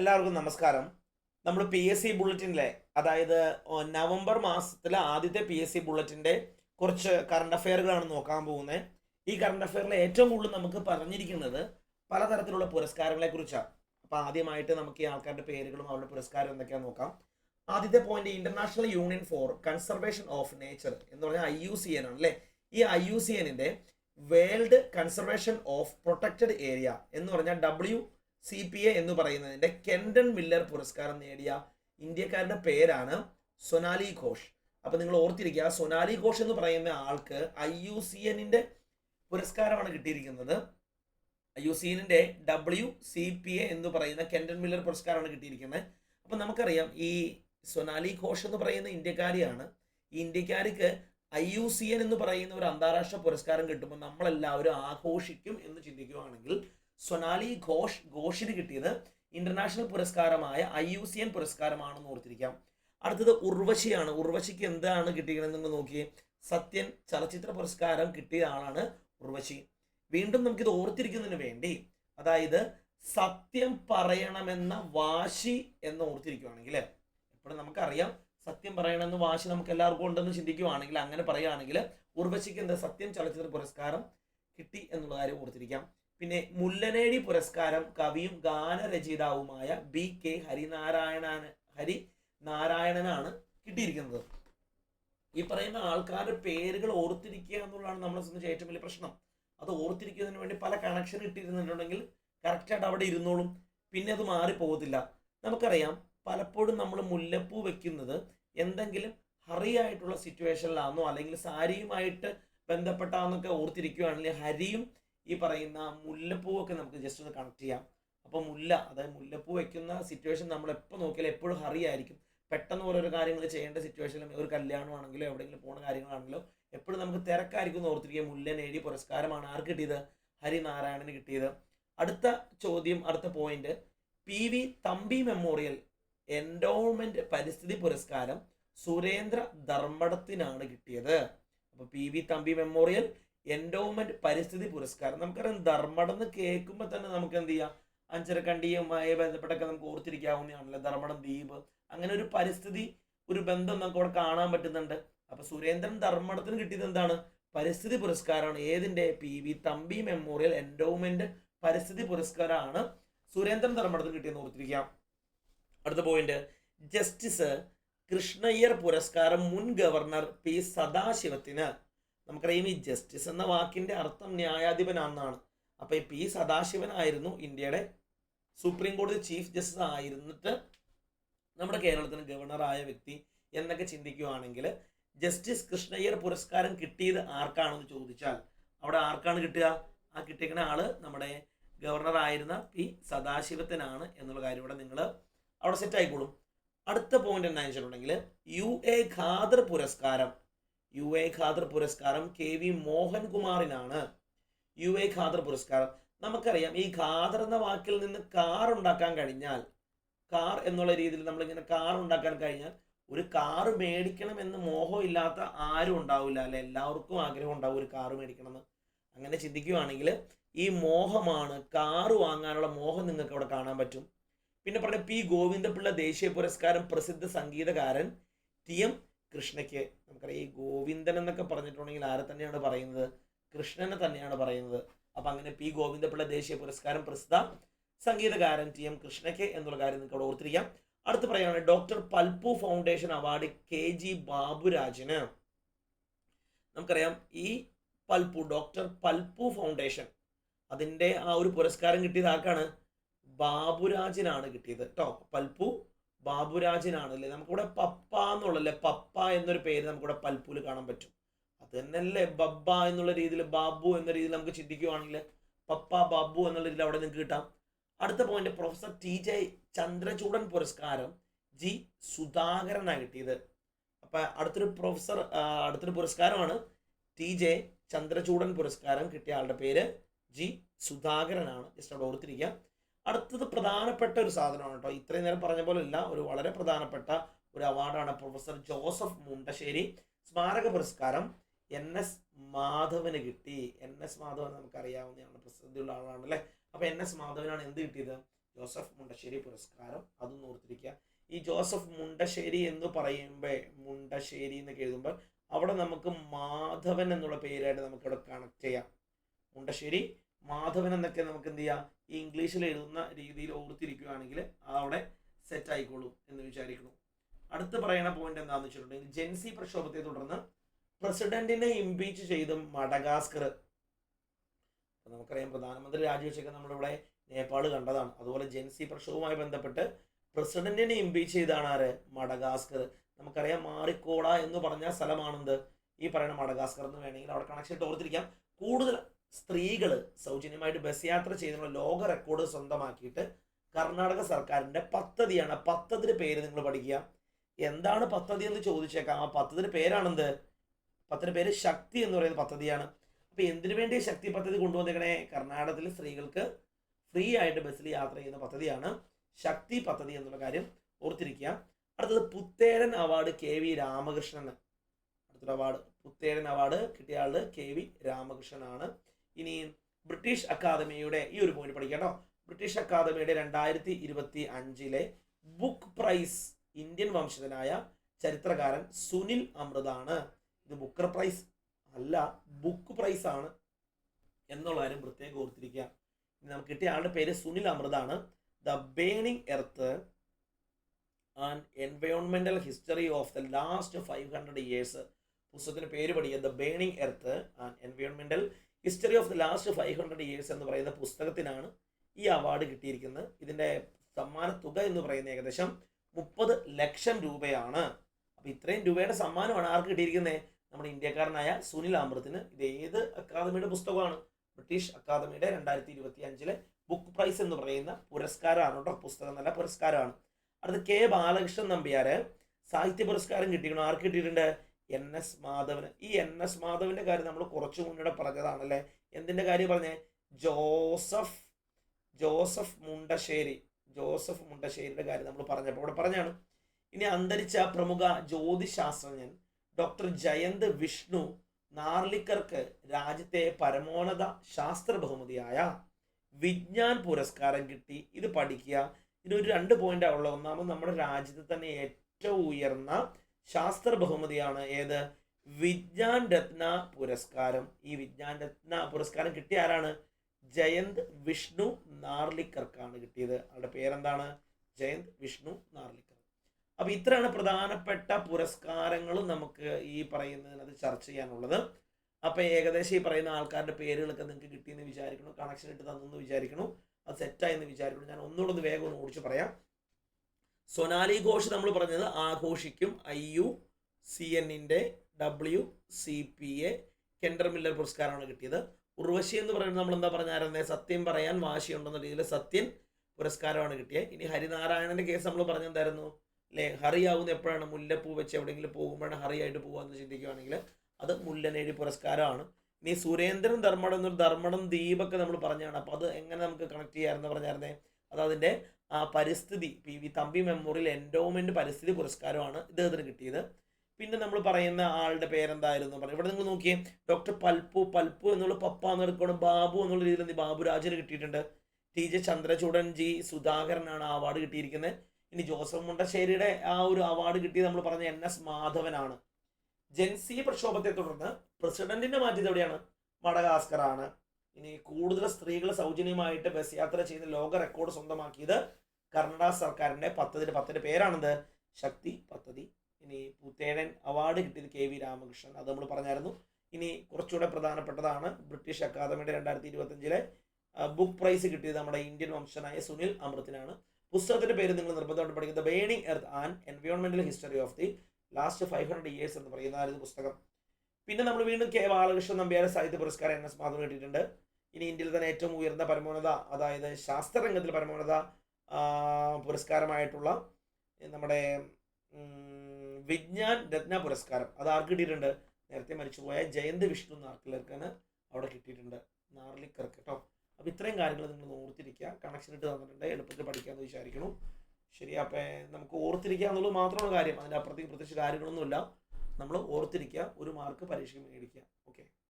എല്ലാവർക്കും നമസ്കാരം. നമ്മൾ പി എസ് സി ബുള്ളറ്റിനിലെ അതായത് നവംബർ മാസത്തിലെ ആദ്യത്തെ പി എസ് സി ബുള്ളറ്റിന്റെ കുറച്ച് കറണ്ട് അഫെയറുകളാണ് നോക്കാൻ പോകുന്നത് ഈ കറണ്ട് അഫെയറിൽ ഏറ്റവും കൂടുതൽ നമുക്ക് പറഞ്ഞിരിക്കുന്നത് പലതരത്തിലുള്ള പുരസ്കാരങ്ങളെ കുറിച്ചാണ്. അപ്പോൾ ആദ്യമായിട്ട് നമുക്ക് ഈ ആൾക്കാരുടെ പേരുകളും അവരുടെ പുരസ്കാരം എന്തൊക്കെയാണെന്ന് നോക്കാം. ആദ്യത്തെ point international union for conservation of nature എന്ന് പറഞ്ഞാൽ ഐ യു സി എൻ ആണ് അല്ലേ? ഈ I U C എനിന്റെ world conservation of protected area എന്ന് പറഞ്ഞാൽ ഡബ്ല്യു സി പി എ എന്ന് പറയുന്നതിന്റെ കെൻഡൻ മില്ലർ പുരസ്കാരം നേടിയ ഇന്ത്യക്കാരുടെ പേരാണ് സൊനാലി ഘോഷ്. അപ്പോൾ നിങ്ങൾ ഓർത്തിരിക്കുക സൊനാലി ഘോഷ് എന്ന് പറയുന്ന ആൾക്ക് ഐ യു സി എന്നിന്റെ പുരസ്കാരമാണ് കിട്ടിയിരിക്കുന്നത്. ഐ യു സി എന്നിന്റെ ഡബ്ല്യു സി പി എ എന്ന് പറയുന്ന കെൻഡൻ മില്ലർ പുരസ്കാരമാണ് കിട്ടിയിരിക്കുന്നത്. അപ്പോൾ നമുക്കറിയാം ഈ സൊനാലി ഘോഷ് എന്ന് പറയുന്ന ഇന്ത്യക്കാരിയാണ്. ഈ ഇന്ത്യക്കാരിക്ക് ഐ യു സി എൻ എന്ന് പറയുന്ന ഒരു അന്താരാഷ്ട്ര പുരസ്കാരം കിട്ടുമ്പോൾ നമ്മളെല്ലാവരും ആഘോഷിക്കും എന്ന് ചിന്തിക്കുകയാണെങ്കിൽ സൊനാലി ഘോഷ് ഘോഷിന് കിട്ടിയത് ഇന്റർനാഷണൽ പുരസ്കാരമായ ഐ യു സി എൻ പുരസ്കാരമാണെന്ന് ഓർത്തിരിക്കാം. അടുത്തത് ഉർവശിയാണ്. ഉർവശിക്ക് എന്താണ് കിട്ടിയതെന്ന് നോക്കിയേ. സത്യൻ ചലച്ചിത്ര പുരസ്കാരം കിട്ടിയ ആളാണ് ഉർവശി. വീണ്ടും നമുക്കിത് ഓർത്തിരിക്കുന്നതിന് വേണ്ടി അതായത് സത്യം പറയണമെന്ന വാശി എന്ന് ഓർത്തിരിക്കുകയാണെങ്കിൽ എപ്പോഴും നമുക്കറിയാം സത്യം പറയണമെന്ന വാശി നമുക്ക് എല്ലാവർക്കും ഉണ്ടെന്ന് ചിന്തിക്കുകയാണെങ്കിൽ അങ്ങനെ പറയുകയാണെങ്കിൽ ഉർവശിക്ക് എന്താ സത്യം ചലച്ചിത്ര പുരസ്കാരം കിട്ടി എന്നുള്ള കാര്യം ഓർത്തിരിക്കാം. പിന്നെ മുല്ലനേടി പുരസ്കാരം കവിയും ഗാനരചയിതാവുമായ ബി കെ ഹരിനാരായണൻ ഹരി നാരായണനാണ് കിട്ടിയിരിക്കുന്നത്. ഈ പറയുന്ന ആൾക്കാരുടെ പേരുകൾ ഓർത്തിരിക്കുക എന്നുള്ളതാണ് നമ്മളെ സംബന്ധിച്ച് ഏറ്റവും വലിയ പ്രശ്നം. അത് ഓർത്തിരിക്കുന്നതിന് വേണ്ടി പല കണക്ഷൻ ഇട്ടിരുന്നിട്ടുണ്ടെങ്കിൽ കറക്റ്റായിട്ട് അവിടെ ഇരുന്നോളും. പിന്നെ അത് മാറിപ്പോകത്തില്ല. നമുക്കറിയാം പലപ്പോഴും നമ്മൾ മുല്ലപ്പൂ വെക്കുന്നത് എന്തെങ്കിലും ഹറി ആയിട്ടുള്ള സിറ്റുവേഷനിലാണെന്നോ അല്ലെങ്കിൽ സാരിയുമായിട്ട് ബന്ധപ്പെട്ടാന്നൊക്കെ ഓർത്തിരിക്കുകയാണെങ്കിൽ ഹരിയും ഈ പറയുന്ന മുല്ലപ്പൂവൊക്കെ നമുക്ക് ജസ്റ്റ് ഒന്ന് കണക്ട് ചെയ്യാം. അപ്പോൾ മുല്ല അതായത് മുല്ലപ്പൂ വെക്കുന്ന സിറ്റുവേഷൻ നമ്മൾ എപ്പോൾ നോക്കിയാലും എപ്പോഴും ഹറി ആയിരിക്കും പെട്ടെന്ന് ഓരോരോ കാര്യങ്ങൾ ചെയ്യേണ്ട സിറ്റുവേഷനിലും ഒരു കല്യാണമാണെങ്കിലോ എവിടെയെങ്കിലും പോകുന്ന കാര്യങ്ങളാണെങ്കിലോ എപ്പോഴും നമുക്ക് തിരക്കായിരിക്കും ഓർത്തിരിക്കുക. മുല്ല നേടി പുരസ്കാരമാണ് ആർക്ക് കിട്ടിയത്? ഹരിനാരായണന് കിട്ടിയത്. അടുത്ത ചോദ്യം അടുത്ത point P V Thampi memorial endowment പരിസ്ഥിതി പുരസ്കാരം സുരേന്ദ്ര ധർമ്മടത്തിനാണ് കിട്ടിയത്. അപ്പോൾ P V Thampi memorial endowment പരിസ്ഥിതി പുരസ്കാരം. നമുക്കറിയാം ധർമ്മടം എന്ന് കേൾക്കുമ്പോൾ തന്നെ നമുക്ക് എന്ത് ചെയ്യാം? അഞ്ചരക്കണ്ടിയുമായി ബന്ധപ്പെട്ടൊക്കെ നമുക്ക് ഓർത്തിരിക്കാവുന്നതാണല്ലോ. ധർമ്മടം ദ്വീപ് അങ്ങനെ ഒരു പരിസ്ഥിതി ഒരു ബന്ധം നമുക്ക് അവിടെ കാണാൻ പറ്റുന്നുണ്ട്. അപ്പൊ സുരേന്ദ്രൻ ധർമ്മടത്തിന് കിട്ടിയത് എന്താണ്? പരിസ്ഥിതി പുരസ്കാരമാണ്. ഏതിന്റെ? P V Thampi memorial endowment പരിസ്ഥിതി പുരസ്കാരമാണ് സുരേന്ദ്രൻ ധർമ്മടത്തിന് കിട്ടിയെന്ന് ഓർത്തിരിക്കാം. അടുത്ത പോയിന്റ് ജസ്റ്റിസ് കൃഷ്ണയ്യർ പുരസ്കാരം മുൻ ഗവർണർ പി സദാശിവത്തിന്. നമുക്കറിയാം ഈ ജസ്റ്റിസ് എന്ന വാക്കിന്റെ അർത്ഥം ന്യായാധിപനാണെന്നാണ്. അപ്പോൾ ഈ പി സദാശിവനായിരുന്നു ഇന്ത്യയുടെ സുപ്രീം കോടതി ചീഫ് ജസ്റ്റിസ് ആയിരുന്നിട്ട് നമ്മുടെ കേരളത്തിന് ഗവർണറായ വ്യക്തി എന്നൊക്കെ ചിന്തിക്കുകയാണെങ്കിൽ ജസ്റ്റിസ് കൃഷ്ണയ്യർ പുരസ്കാരം കിട്ടിയത് ആർക്കാണെന്ന് ചോദിച്ചാൽ അവിടെ ആർക്കാണ് കിട്ടുക? ആ കിട്ടിയിരിക്കുന്ന ആൾ നമ്മുടെ ഗവർണർ ആയിരുന്ന പി സദാശിവത്തിനാണ് എന്നുള്ള കാര്യം ഇവിടെ നിങ്ങൾ അവിടെ സെറ്റ് ആയിക്കോളും. അടുത്ത പോയിന്റ് എന്താണെന്ന് വെച്ചിട്ടുണ്ടെങ്കിൽ യു എ ഖാദർ പുരസ്കാരം യു എ ഖാദർ പുരസ്കാരം കെ വി മോഹൻകുമാറിനാണ്. യു എ ഖാദർ പുരസ്കാരം. നമുക്കറിയാം ഈ ഖാദർ എന്ന വാക്കിൽ നിന്ന് കാർ ഉണ്ടാക്കാൻ കഴിഞ്ഞാൽ കാർ എന്നുള്ള രീതിയിൽ നമ്മളിങ്ങനെ കാർ ഉണ്ടാക്കാൻ കഴിഞ്ഞാൽ ഒരു കാർ മേടിക്കണം എന്ന് മോഹം ഇല്ലാത്ത ആരും ഉണ്ടാവില്ല അല്ലെ? എല്ലാവർക്കും ആഗ്രഹം ഉണ്ടാവും ഒരു കാർ മേടിക്കണം എന്ന് അങ്ങനെ ചിന്തിക്കുകയാണെങ്കിൽ ഈ മോഹമാണ് കാർ വാങ്ങാനുള്ള മോഹം നിങ്ങൾക്ക് അവിടെ കാണാൻ പറ്റും. പിന്നെ പറഞ്ഞ പി ഗോവിന്ദപിള്ള ദേശീയ പുരസ്കാരം പ്രസിദ്ധ സംഗീതകാരൻ ടി എം കൃഷ്ണയ്ക്ക് നമുക്കറിയാം ഈ ഗോവിന്ദൻ എന്നൊക്കെ പറഞ്ഞിട്ടുണ്ടെങ്കിൽ ആരെ തന്നെയാണ് പറയുന്നത്? കൃഷ്ണനെ തന്നെയാണ് പറയുന്നത്. അപ്പം അങ്ങനെ പി ഗോവിന്ദപിള്ള ദേശീയ പുരസ്കാരം പ്രസിദ്ധ സംഗീതകാരൻ ടി എം കൃഷ്ണയ്ക്ക് എന്നുള്ള കാര്യം നിങ്ങൾക്ക് അവിടെ ഓർത്തിരിക്കാം. അടുത്ത് പറയുകയാണ് doctor Palpu foundation award K G ബാബുരാജിന്. നമുക്കറിയാം ഈ പൽപു ഡോക്ടർ പൽപു ഫൗണ്ടേഷൻ അതിന്റെ ആ ഒരു പുരസ്കാരം കിട്ടിയത് ആർക്കാണ്? ബാബുരാജിനാണ് കിട്ടിയത്. കേട്ടോ പൽപു ബാബുരാജിനാണ് അല്ലേ നമുക്കിവിടെ പപ്പ എന്നുള്ളല്ലേ പപ്പ എന്നൊരു പേര് നമുക്കിവിടെ പൽപ്പൂൽ കാണാൻ പറ്റും. അത് തന്നെയല്ലേ ബബ്ബ എന്നുള്ള രീതിയിൽ ബാബു എന്ന രീതിയിൽ നമുക്ക് ചിന്തിക്കുകയാണെങ്കിൽ പപ്പ ബാബു എന്നുള്ള രീതിയിൽ അവിടെ നിങ്ങൾക്ക് കിട്ടാം. അടുത്ത point professor T J Chandrachoodan പുരസ്കാരം ജി സുധാകരനാണ് കിട്ടിയത്. അപ്പൊ അടുത്തൊരു പ്രൊഫസർ അടുത്തൊരു പുരസ്കാരമാണ് ടി ജെ ചന്ദ്രചൂഡൻ പുരസ്കാരം കിട്ടിയ ആളുടെ പേര് ജി സുധാകരനാണ്. ജസ്റ്റ് അവിടെ ഓർത്തിരിക്കുക. അടുത്തത് പ്രധാനപ്പെട്ട ഒരു സാധനമാണ് കേട്ടോ. ഇത്രയും നേരം പറഞ്ഞ പോലെ അല്ല ഒരു വളരെ പ്രധാനപ്പെട്ട ഒരു അവാർഡാണ് പ്രൊഫസർ ജോസഫ് മുണ്ടശ്ശേരി. സ്മാരക പുരസ്കാരം എൻ എസ് മാധവന് കിട്ടി. എൻ എസ് മാധവൻ നമുക്കറിയാവുന്നതാണ് പ്രസിദ്ധിയുള്ള ആളാണ് അല്ലേ? അപ്പോൾ എൻ എസ് മാധവനാണ് എന്ത് കിട്ടിയത്? ജോസഫ് മുണ്ടശ്ശേരി പുരസ്കാരം. അതും ഓർത്തിരിക്കുക. ഈ ജോസഫ് മുണ്ടശ്ശേരി എന്ന് പറയുമ്പോൾ മുണ്ടശ്ശേരി എന്നൊക്കെ എഴുതുമ്പോൾ അവിടെ നമുക്ക് മാധവൻ എന്നുള്ള പേരായിട്ട് നമുക്കിവിടെ കണക്ട് ചെയ്യാം. മുണ്ടശ്ശേരി മാധവൻ എന്നൊക്കെ നമുക്ക് എന്ത് ചെയ്യാം? ഈ ഇംഗ്ലീഷിൽ എഴുതുന്ന രീതിയിൽ ഓർത്തിരിക്കുകയാണെങ്കിൽ അവിടെ സെറ്റ് ആയിക്കോളും എന്ന് വിചാരിക്കുന്നു. അടുത്ത് പറയുന്ന പോയിന്റ് എന്താണെന്ന് വെച്ചിട്ടുണ്ടെങ്കിൽ ജെൻസി പ്രക്ഷോഭത്തെ തുടർന്ന് പ്രസിഡന്റിനെ ഇംപീച്ച് ചെയ്ത് മഡഗാസ്കർ. നമുക്കറിയാം പ്രധാനമന്ത്രി രാജിവെച്ചൊക്കെ നമ്മളിവിടെ നേപ്പാൾ കണ്ടതാണ്. അതുപോലെ ജെൻസി പ്രക്ഷോഭവുമായി ബന്ധപ്പെട്ട് പ്രസിഡന്റിനെ ഇംപീച്ച് ചെയ്താണ് ആര്? മഡഗാസ്കർ. നമുക്കറിയാം മാറിക്കോട എന്ന് പറഞ്ഞ സ്ഥലമാണെന്ത്? ഈ പറയുന്ന മഡഗാസ്കർ എന്ന് വേണമെങ്കിൽ അവിടെ കണക്ഷൻ ഓർത്തിരിക്കാം. കൂടുതൽ സ്ത്രീകൾ സൗജന്യമായിട്ട് ബസ് യാത്ര ചെയ്യുന്നുള്ള ലോക റെക്കോർഡ് സ്വന്തമാക്കിയിട്ട് കർണാടക സർക്കാരിന്റെ പദ്ധതിയാണ്. പദ്ധതിയുടെ പേര് നിങ്ങൾ പഠിക്കുക. എന്താണ് പദ്ധതി എന്ന് ചോദിച്ചേക്കാം. ആ പദ്ധതിയുടെ പേരാണെന്ത്? പദ്ധതിയുടെ പേര് ശക്തി എന്ന് പറയുന്ന പദ്ധതിയാണ്. അപ്പോൾ എന്തിനു വേണ്ടി ശക്തി പദ്ധതി കൊണ്ടുവന്നേക്കണേ? കർണാടകത്തിൽ സ്ത്രീകൾക്ക് ഫ്രീ ആയിട്ട് ബസ്സിൽ യാത്ര ചെയ്യുന്ന പദ്ധതിയാണ് ശക്തി പദ്ധതി എന്നുള്ള കാര്യം ഓർത്തിരിക്കുക. അടുത്തത് പുത്തേരൻ അവാർഡ് കെ വി രാമകൃഷ്ണന്. അടുത്തൊരു അവാർഡ്. പുത്തേരൻ അവാർഡ് കിട്ടിയ ആൾ കെ വി രാമകൃഷ്ണനാണ്. ഇനി ബ്രിട്ടീഷ് അക്കാദമിയുടെ ഈ ഒരു പോയിന്റ് പഠിക്കാം കേട്ടോ ബ്രിട്ടീഷ് അക്കാദമിയുടെ രണ്ടായിരത്തി ഇരുപത്തി അഞ്ചിലെ ബുക്ക് പ്രൈസ് ഇന്ത്യൻ വംശജനായ ചരിത്രകാരൻ സുനിൽ അമൃതാണ് ഇത് ബുക്കർ പ്രൈസ് അല്ല ബുക്ക് പ്രൈസ് ആണ് എന്നുള്ള കാര്യം പ്രത്യേകം ഓർത്തിരിക്കുക. നമുക്ക് കിട്ടിയ ആളുടെ പേര് സുനിൽ അമൃതാണ് the burning earth and എൻവയോൺമെന്റൽ history of the last five hundred years പുസ്തകത്തിന് പേര് പഠിക്കുക. The burning earth and എൻവയോൺമെന്റൽ history of the last five hundred years എന്ന് പറയുന്ന പുസ്തകത്തിനാണ് ഈ അവാർഡ് കിട്ടിയിരിക്കുന്നത്. ഇതിന്റെ സമ്മാന തുക എന്ന് പറയുന്നത് ഏകദേശം മുപ്പത് ലക്ഷം രൂപയാണ്. അപ്പോൾ ഇത്രയും രൂപയുടെ സമ്മാനമാണ് ആർക്ക് കിട്ടിയിരിക്കുന്നത്? നമ്മുടെ ഇന്ത്യക്കാരനായ സുനിൽ അമൃത്തിന് ഇത് ഏത് അക്കാദമിയുടെ പുസ്തകമാണ്? ബ്രിട്ടീഷ് അക്കാദമിയുടെ രണ്ടായിരത്തി ഇരുപത്തി അഞ്ചിലെ ബുക്ക് പ്രൈസ് എന്ന് പറയുന്ന പുരസ്കാരമാണ് കേട്ടോ. പുസ്തകം നല്ല പുരസ്കാരമാണ്. അടുത്ത് കെ ബാലകൃഷ്ണൻ നമ്പ്യാർ സാഹിത്യ പുരസ്കാരം കിട്ടിയിരിക്കണം ആർക്ക് കിട്ടിയിട്ടുണ്ട്? എൻ എസ് മാധവന്. ഈ എൻ എസ് മാധവന്റെ കാര്യം നമ്മൾ കുറച്ചു മുന്നേ പറഞ്ഞതാണല്ലേ? എന്തിന്റെ കാര്യം പറഞ്ഞേ? ജോസഫ് ജോസഫ് മുണ്ടശ്ശേരി ജോസഫ് മുണ്ടശ്ശേരിയുടെ കാര്യം നമ്മൾ പറഞ്ഞപ്പോൾ ഇവിടെ പറഞ്ഞാണ്. ഇനി അന്തരിച്ച പ്രമുഖ ജ്യോതിശാസ്ത്രജ്ഞൻ ഡോക്ടർ ജയന്ത് വിഷ്ണു നാർലിക്കർക്ക് രാജ്യത്തെ പരമോന്നത ശാസ്ത്ര ബഹുമതിയായ വിജ്ഞാൻ പുരസ്കാരം കിട്ടി. ഇത് പഠിക്കുക. ഇതിനൊരു രണ്ട് പോയിന്റ് ഉള്ളത്. ഒന്നാമത് നമ്മുടെ രാജ്യത്ത് തന്നെ ഏറ്റവും ഉയർന്ന ശാസ്ത്ര ബഹുമതിയാണ് ഏത്? വിജ്ഞാൻ രത്ന പുരസ്കാരം. ഈ വിജ്ഞാൻ രത്ന പുരസ്കാരം കിട്ടിയ ആരാണ്? ജയന്ത് വിഷ്ണു നാർലിക്കർക്കാണ് കിട്ടിയത്. അവരുടെ പേരെന്താണ്? ജയന്ത് വിഷ്ണു നാർലിക്കർ. അപ്പൊ ഇത്രയാണ് പ്രധാനപ്പെട്ട പുരസ്കാരങ്ങൾ നമുക്ക് ഈ പറയുന്നതിനകത്ത് ചർച്ച ചെയ്യാനുള്ളത്. അപ്പൊ ഏകദേശം ഈ പറയുന്ന ആൾക്കാരുടെ പേരുകളൊക്കെ നിങ്ങൾക്ക് കിട്ടിയെന്ന് വിചാരിക്കണം കണക്ഷൻ ഇട്ട് തന്നെന്ന് വിചാരിക്കണം അത് സെറ്റായി എന്ന് വിചാരിക്കണം ഞാൻ ഒന്നുകൂടെ ഒന്ന് വേഗം ഒന്ന് ഓടിച്ച് പറയാം. സൊനാലി ഘോഷ് നമ്മൾ പറഞ്ഞത് ആഘോഷിക്കും. ഐ യു സി എന്നിന്റെ W C P A Kenton Miller പുരസ്കാരമാണ് കിട്ടിയത്. ഉർവശി എന്ന് പറയുന്നത് നമ്മൾ എന്താ പറഞ്ഞായിരുന്നേ സത്യം പറയാൻ വാശിയുണ്ടെന്ന രീതിയിൽ സത്യൻ പുരസ്കാരമാണ് കിട്ടിയത് ഇനി ഹരിനാരായണന്റെ കേസ് നമ്മൾ പറഞ്ഞെന്തായിരുന്നു? അല്ലേ ഹറിയാവുന്ന എപ്പോഴാണ് മുല്ലപ്പൂ വെച്ച് എവിടെയെങ്കിലും പോകുമ്പോഴാണ് ഹറിയായിട്ട് പോകുകയെന്ന് ചിന്തിക്കുകയാണെങ്കിൽ അത് മുല്ലനേഴി പുരസ്കാരമാണ്. ഇനി സുരേന്ദ്രൻ ധർമ്മടം എന്നൊരു ധർമ്മടം ദ്വീപൊക്കെ നമ്മൾ പറഞ്ഞാണ് അപ്പോൾ അത് എങ്ങനെ നമുക്ക് കണക്ട് ചെയ്യാമെന്ന് പറഞ്ഞായിരുന്നേ? അത് അതിന്റെ പരിസ്ഥിതി P V Thampi memorial endowment പരിസ്ഥിതി പുരസ്കാരമാണ് ഇദ്ദേഹത്തിന് കിട്ടിയത്. പിന്നെ നമ്മൾ പറയുന്ന ആളുടെ പേരെന്തായിരുന്നു? പറഞ്ഞു ഇവിടെ നിങ്ങൾ നോക്കിയേ ഡോക്ടർ പൽപ്പു പൽപ്പു എന്നുള്ള പപ്പ എന്നെടുക്കണം ബാബു എന്നുള്ള രീതിയിൽ എന്ത് ബാബുരാജിന് കിട്ടിയിട്ടുണ്ട്. ടി. ജെ. ചന്ദ്രചൂഡൻ ജി. സുധാകരനാണ് ആ അവാർഡ് കിട്ടിയിരിക്കുന്നത്. ഇനി ജോസഫ് മുണ്ടശ്ശേരിയുടെ ആ ഒരു അവാർഡ് കിട്ടിയത് നമ്മൾ പറഞ്ഞ എൻ. എസ്. മാധവനാണ്. ജെൻസി പ്രക്ഷോഭത്തെ തുടർന്ന് പ്രസിഡന്റിന്റെ മാറ്റിയത് എവിടെയാണ്? മഡഗാസ്കർ ആണ് ഇനി കൂടുതൽ സ്ത്രീകൾ സൗജന്യമായിട്ട് ബസ് യാത്ര ചെയ്ത് ലോക റെക്കോർഡ് സ്വന്തമാക്കിയത് കർണാടക സർക്കാരിന്റെ പദ്ധതിയുടെ പദ്ധതിയുടെ പേരാണെന്ത്? ശക്തി പദ്ധതി. ഇനി പുത്തേഴൻ അവാർഡ് കിട്ടിയത് കെ വി രാമകൃഷ്ണൻ. അത് നമ്മൾ പറഞ്ഞായിരുന്നു. ഇനി കുറച്ചുകൂടെ പ്രധാനപ്പെട്ടതാണ് ബ്രിട്ടീഷ് അക്കാദമിയുടെ രണ്ടായിരത്തി ഇരുപത്തഞ്ചിലെ ബുക്ക് പ്രൈസ് കിട്ടിയത് നമ്മുടെ ഇന്ത്യൻ വംശനായ സുനിൽ അമൃത്തിനാണ്. പുസ്തകത്തിന്റെ പേര് നിങ്ങൾ നിർബന്ധമായിട്ട് പഠിക്കുന്നത് burning earth and എൻവയോൺമെന്റൽ history of the last five hundred years എന്ന് പറയുന്ന പറയുന്നതായിരുന്നു പുസ്തകം. പിന്നെ നമ്മൾ വീണ്ടും കെ ബാലകൃഷ്ണൻ നമ്പ്യാരെ സാഹിത്യ പുരസ്കാരം എൻ എസ് മാധവ് കിട്ടിയിട്ടുണ്ട്. ഇനി ഇന്ത്യയിൽ തന്നെ ഏറ്റവും ഉയർന്ന പരമോന്നത അതായത് ശാസ്ത്രരംഗത്തിൽ പരമോന്നത പുരസ്കാരമായിട്ടുള്ള നമ്മുടെ വിജ്ഞാൻ രത്ന പുരസ്കാരം. അത് ആർക്ക് കിട്ടിയിട്ടുണ്ട്? നേരത്തെ മരിച്ചുപോയ ജയന്ത് വിഷ്ണു നാർക്കിലർക്കാണ് അവിടെ കിട്ടിയിട്ടുണ്ട്. നാർലിക്കർക്ക് കേട്ടോ അപ്പോൾ ഇത്രയും കാര്യങ്ങൾ നിങ്ങൾ ഓർത്തിരിക്കുക. കണക്ഷൻ ഇട്ട് തന്നിട്ടുണ്ട്. എളുപ്പത്തിൽ പഠിക്കാമെന്ന് വിചാരിക്കുന്നു. ശരി അപ്പോൾ നമുക്ക് ഓർത്തിരിക്കുക എന്നുള്ളത് മാത്രമാണ് കാര്യം. അതിന്റെ അപ്പുറത്തേക്ക് പ്രത്യേകിച്ച് കാര്യങ്ങളൊന്നുമില്ല. നമ്മൾ ഓർത്തിരിക്കുക ഒരു മാർക്ക് പരീക്ഷയ്ക്ക് മേടിക്കുക.